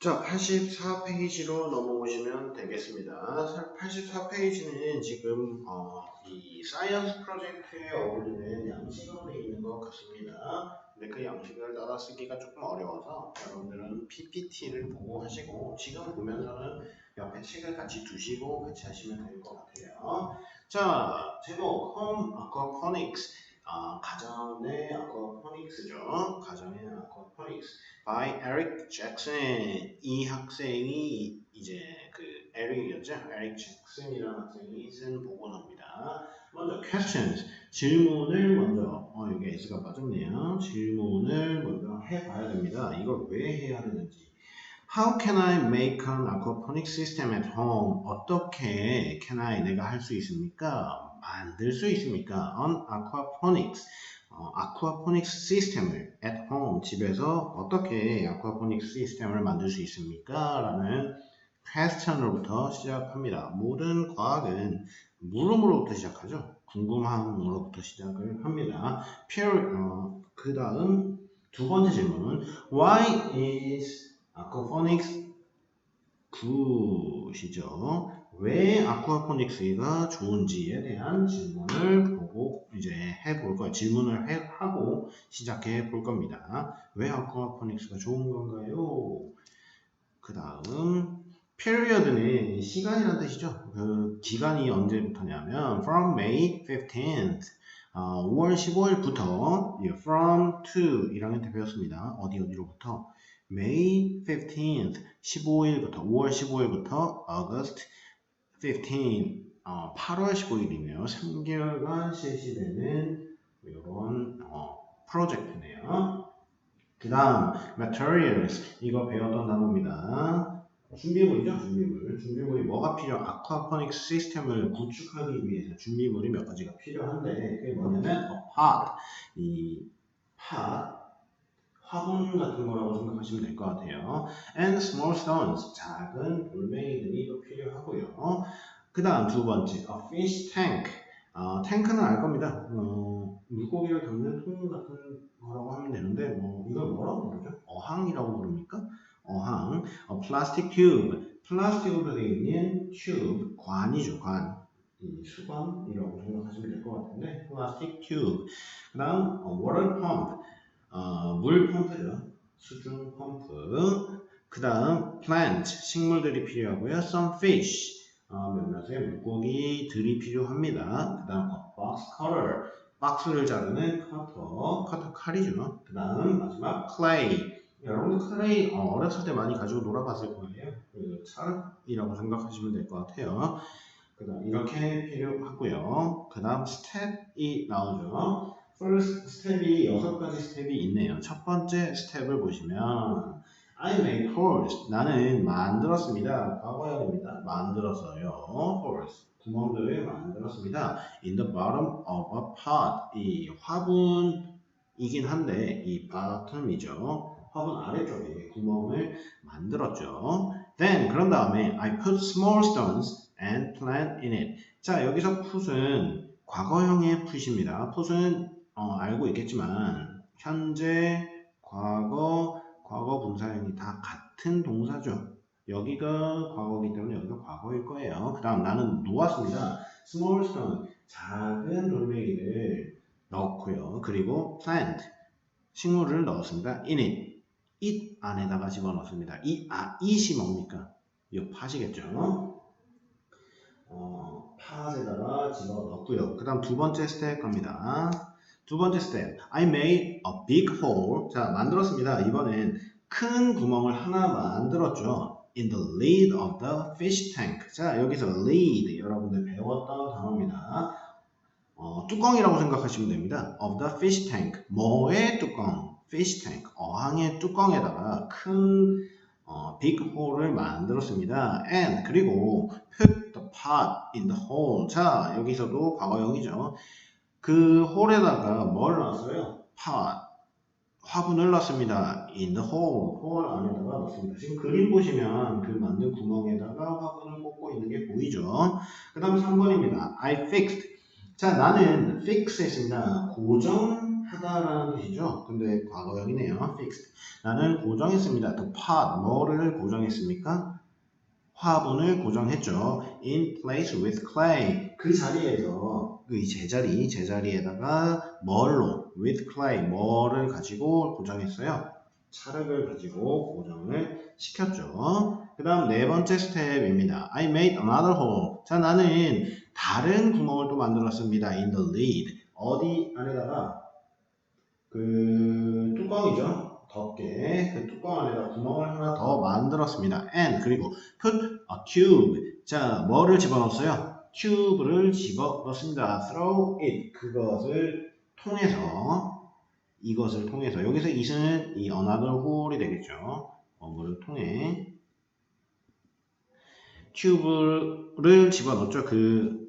자, 84페이지로 넘어오시면 되겠습니다. 84페이지는 지금 어, 이 사이언스 프로젝트에 어울리는 양식으로 있는 것 같습니다. 근데 그 양식을 따라 쓰기가 조금 어려워서 여러분들은 PPT를 보고 하시고 지금 보면서는 옆에 책을 같이 두시고 같이 하시면 될 것 같아요. 자, 제목 Home Aquaponics 아, 가정의 아쿠아포닉스죠. 가정의 아쿠아포닉스 by Eric Jackson 이 학생이 이제 그 에릭이었죠. 에릭 잭슨이라는 학생이 쓴 보고서입니다. 먼저 questions 질문을 먼저 어 여기 S가 빠졌네요. 질문을 먼저 해봐야 됩니다. 이걸 왜 해야 되는지 How can I make an aquaponic system at home? 어떻게 can I 내가 할 수 있습니까? 만들 수 있습니까? on aquaponics 어, aquaponics 시스템을 at home 집에서 어떻게 aquaponics 시스템을 만들 수 있습니까? 라는 question으로부터 시작합니다. 모든 과학은 물음으로부터 시작하죠. 궁금함으로부터 시작을 합니다. 어, 그 다음 두 번째 질문은 Why is aquaponics 굿이죠? 왜 아쿠아포닉스가 좋은지에 대한 질문을 보고 이제 해볼 거예요. 질문을 해, 하고 시작해 볼 겁니다. 왜 아쿠아포닉스가 좋은 건가요? 그 다음 period는 시간이란 뜻이죠. 그 기간이 언제부터냐면 from May 15th 어, 5월 15일부터 from to 1학년 때 배웠습니다. 어디 어디로부터 May 15th 15일부터 5월 15일부터 August 15 어, 8월 15일이네요. 3개월간 실시되는 이런 어, 프로젝트네요. 그 다음 materials 이거 배웠던 단어입니다. 준비물이죠, 준비물. 준비물이 뭐가 필요? 아쿠아포닉 시스템을 구축하기 위해서 준비물이 몇 가지가 필요한데 그게 뭐냐면 a pot, 이 pot 화분 같은 거라고 생각하시면 될 것 같아요. And small stones, 작은 돌멩이들이 또 필요하고요. 그 다음 두 번째, a fish tank. 어, 탱크는 알 겁니다. 어, 물고기를 담는 통 같은 거라고 하면 되는데, 뭐, 이걸 뭐라고 부르죠? 어항이라고 부릅니까? 어항. a plastic tube. 플라스틱으로 되어 있는 튜브, 관이죠, 관. 이 수관이라고 생각하시면 될 것 같은데, 플라스틱 튜브. 그 다음, a water pump. 어, 물 펌프죠. 수중 펌프. 그 다음 plant 식물들이 필요하고요. some fish 어, 몇몇의 물고기들이 필요합니다. 그 다음 box cutter 박스를 자르는 커터 커터 칼이죠. 그 다음 마지막 clay 여러분들 클레이 어, 어렸을 때 많이 가지고 놀아봤을 거예요. 그 찰이라고 생각하시면 될 것 같아요. 그 다음 이렇게 필요하고요. 그 다음 스텝이 나오죠. First 스텝이 여섯 가지 스텝이 있네요. 첫 번째 스텝을 보시면 I made holes. 나는 만들었습니다. 과거형입니다. 만들었어요. holes. 구멍들을 만들었습니다. In the bottom of a pot. 이 화분이긴 한데 이 bottom이죠. 화분 아래쪽에 구멍을 만들었죠. Then 그런 다음에 I put small stones and plant in it. 자 여기서 put은 과거형의 put입니다. put은 어, 알고 있겠지만 현재, 과거, 과거 분사형이 다 같은 동사죠. 여기가 과거이기 때문에 여기가 과거일 거예요. 그 다음 나는 놓았습니다. small stone, 작은 돌멩이를 넣고요. 그리고 plant, 식물을 넣었습니다. in it, it 안에다가 집어넣습니다. 이, 아, it이 뭡니까? 이거 파시겠죠? 어, 팥에다가 집어넣고요. 그 다음 두 번째 스텝 갑니다. 두 번째 스텝. I made a big hole. 자, 만들었습니다. 이번엔 큰 구멍을 하나 만들었죠. In the lid of the fish tank. 자, 여기서 lid 여러분들 배웠던 단어입니다. 어, 뚜껑이라고 생각하시면 됩니다. Of the fish tank. 뭐의 뚜껑? fish tank. 어항의 뚜껑에다가 큰 어, big hole을 만들었습니다. And 그리고 put the pot in the hole. 자, 여기서도 과거형이죠. 그 홀에다가 뭘 넣었어요? pot. 화분을 넣습니다. in the hole. 홀 안에다가 넣습니다. 지금 그림 보시면 그 만든 구멍에다가 화분을 꽂고 있는 게 보이죠? 그 다음 3번입니다. I fixed. 자, 나는 fix 했습니다. 고정하다. 고정하다라는 뜻이죠. 근데 과거형이네요. fixed. 나는 고정했습니다. the pot 뭐를 고정했습니까? 화분을 고정했죠. in place with clay. 그 자리에서 그 제자리 제자리에다가 뭘로 with clay 뭐를 가지고 고정했어요. 찰흙을 가지고 고정을 시켰죠. 그 다음 네 번째 스텝입니다. I made another hole. 자, 나는 다른 구멍을 또 만들었습니다. in the lid. 어디 안에다가 그 뚜껑이죠. 덮개 그 뚜껑 안에다 구멍을 하나 더 만들었습니다. and 그리고 put a cube. 자, 뭐를 집어넣었어요? 큐브를 집어 넣습니다. throw it. 그것을 통해서 이것을 통해서 여기서 it은 이 another hole이 되겠죠. 뭐를 통해 큐브를 집어넣죠. 그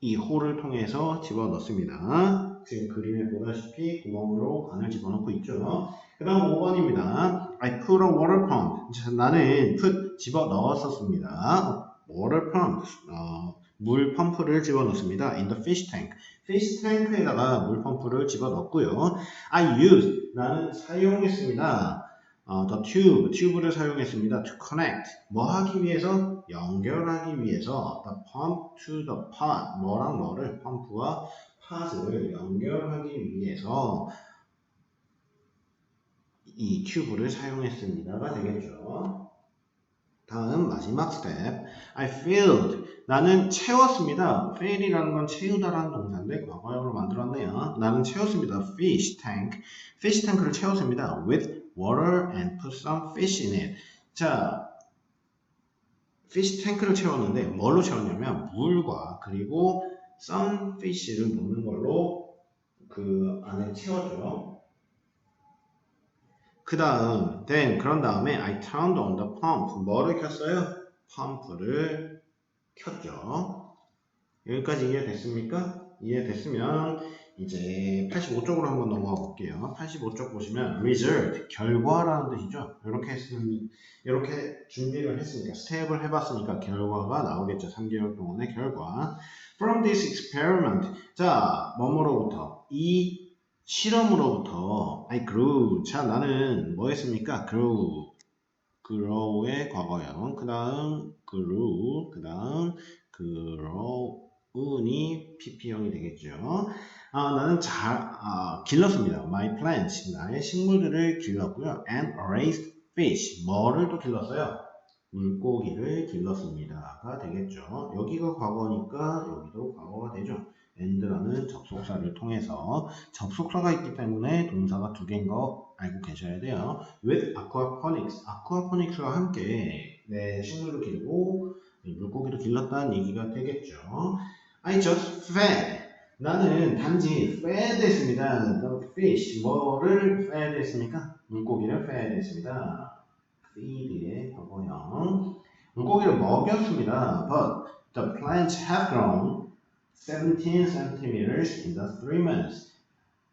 이 홀을 통해서 집어넣습니다. 지금 그림에 보다시피 구멍으로 관을 집어넣고 있죠. 그 다음 5번입니다. I put a water pump. 자, 나는 put 집어넣었었습니다. water pump. 어, 물 펌프를 집어넣습니다. in the fish tank. fish tank에다가 물 펌프를 집어넣고요. I used. 나는 사용했습니다. 어, the tube, 튜브를 사용했습니다. to connect, 뭐 하기 위해서? 연결하기 위해서 the pump to the pot, 뭐랑 뭐를 펌프와 팟을 연결하기 위해서 이 튜브를 사용했습니다가 되겠죠. 다음 마지막 스텝. I filled. 나는 채웠습니다. fill이라는 건 채우다라는 동사인데 과거형으로 만들었네요. 나는 채웠습니다. fish tank. fish tank를 채웠습니다. with water and put some fish in it. 자, fish tank를 채웠는데 뭘로 채웠냐면 물과 그리고 some fish를 넣는 걸로 그 안에 채웠죠. 그 다음, then 그런 다음에 I turned on the pump. 뭐를 켰어요? 펌프를 켰죠. 여기까지 이해됐습니까? 이해됐으면 이제 85쪽으로 한번 넘어가 볼게요. 85쪽 보시면 result, 결과라는 뜻이죠. 이렇게 했으면, 이렇게 준비를 했으니까, 스텝을 해봤으니까 결과가 나오겠죠. 3개월 동안의 결과. From this experiment. 자, 뭐뭐로부터? 이 실험으로부터 I grew. 자, 나는 뭐 했습니까? grew. grow의 과거형. 그 다음 grew. 그 다음 grow은이 pp형이 되겠죠. 아, 나는 잘 아, 길렀습니다. My plants. 나의 식물들을 길렀고요. And raised fish. 뭐를 또 길렀어요? 물고기를 길렀습니다가 되겠죠. 여기가 과거니까 여기도 과거가 되죠. and라는 접속사를 통해서 접속사가 있기 때문에 동사가 두 개인 거 알고 계셔야 돼요. with aquaponics, aquaponics와 함께 네, 식물을 기르고 물고기를 길렀다는 얘기가 되겠죠. I just fed. 나는 단지 fed 했습니다. The fish, 뭐를 fed 했습니까? 물고기를 fed 했습니다. feed의 과거형. 물고기를 먹였습니다. But the plants have grown 17 centimeters in the three months.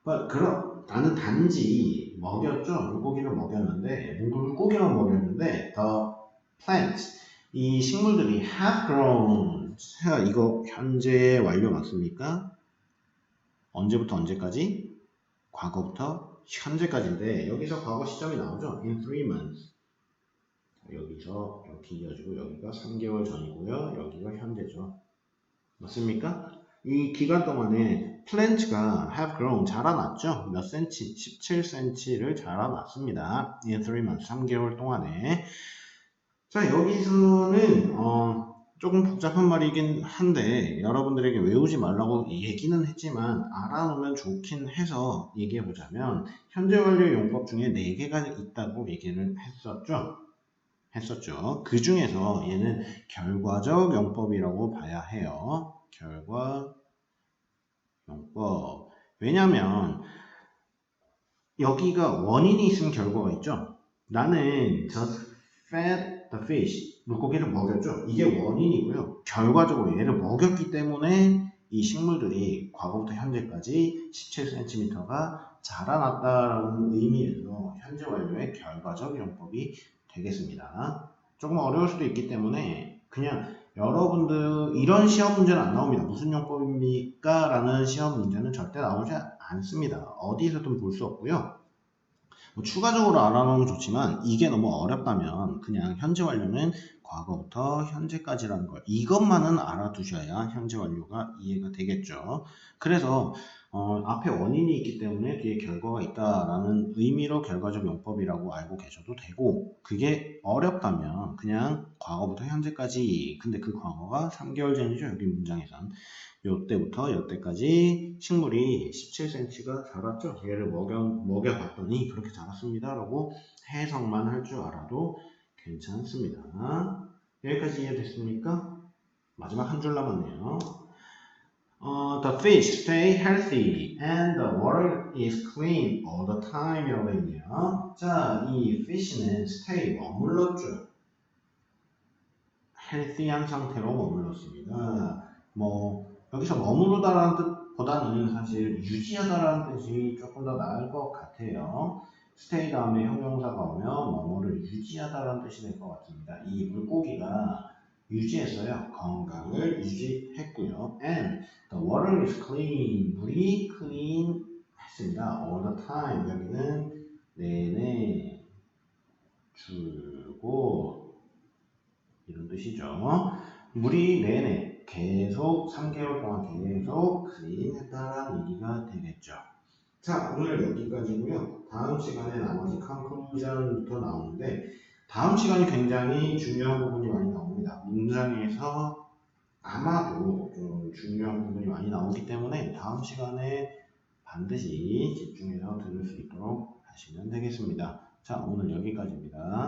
But 그럼 나는 단지 먹였죠. 물고기를 먹였는데 물고기만 먹였는데 the plants 이 식물들이 have grown. 자, 이거 현재 완료 맞습니까? 언제부터 언제까지? 과거부터 현재까지인데 여기서 과거 시점이 나오죠. In three months. 여기서 이렇게 이어지고 여기가 3개월 전이고요. 여기가 현재죠. 맞습니까? 이 기간 동안에 플랜트가 have grown 자라났죠. 몇 센치? 17cm를 자라났습니다. in 3 months 3개월 동안에 자 여기서는 어, 조금 복잡한 말이긴 한데 여러분들에게 외우지 말라고 얘기는 했지만 알아놓으면 좋긴 해서 얘기해 보자면 현재 완료 용법 중에 4개가 있다고 얘기를 했었죠. 했었죠. 그 중에서 얘는 결과적 용법이라고 봐야 해요. 결과 용법. 왜냐면 여기가 원인이 있으면 결과가 있죠. 나는 just fed the fish. 물고기를 먹였죠. 이게 원인이고요. 결과적으로 얘를 먹였기 때문에 이 식물들이 과거부터 현재까지 17cm가 자라났다라는 의미에서 현재 완료의 결과적 용법이 되겠습니다. 조금 어려울 수도 있기 때문에 그냥 여러분들 이런 시험 문제는 안 나옵니다. 무슨 용법입니까? 라는 시험 문제는 절대 나오지 않습니다. 어디서든 볼 수 없고요. 뭐 추가적으로 알아놓으면 좋지만 이게 너무 어렵다면 그냥 현재 완료는 과거부터 현재까지라는 걸 이것만은 알아두셔야 현재 완료가 이해가 되겠죠. 그래서 어, 앞에 원인이 있기 때문에 뒤에 결과가 있다라는 의미로 결과적 용법이라고 알고 계셔도 되고 그게 어렵다면 그냥 과거부터 현재까지 근데 그 과거가 3개월 전이죠? 여기 문장에선. 요때부터 요때까지 식물이 17cm가 자랐죠? 얘를 먹여, 먹여봤더니 그렇게 자랐습니다 라고 해석만 할 줄 알아도 괜찮습니다. 여기까지 이해됐습니까? 마지막 한 줄 남았네요 어, the fish stay healthy and the water is clean all the time 이라고 있네요. 자, 이 fish는 stay 머물렀죠. healthy한 상태로 머물렀습니다. 뭐 여기서 머무르다라는 뜻보다는 사실 유지하다라는 뜻이 조금 더 나을 것 같아요. stay 다음에 형용사가 오면 뭐뭐를 유지하다라는 뜻이 될 것 같습니다. 이 물고기가 유지했어요. 건강을 유지했고요. And the water is clean. 물이 clean 했습니다. all the time. 여기는 내내 줄곧 이런 뜻이죠. 물이 내내 계속 3개월 동안 계속 clean 했다라는 얘기가 되겠죠. 자, 오늘 여기까지고요. 다음 시간에 나머지 conclusion부터 나오는데 다음 시간이 굉장히 중요한 부분이 많이 나옵 니다. 문장에서 아마도 좀 중요한 부분이 많이 나오기 때문에 다음 시간에 반드시 집중해서 들을 수 있도록 하시면 되겠습니다. 자, 오늘 여기까지입니다.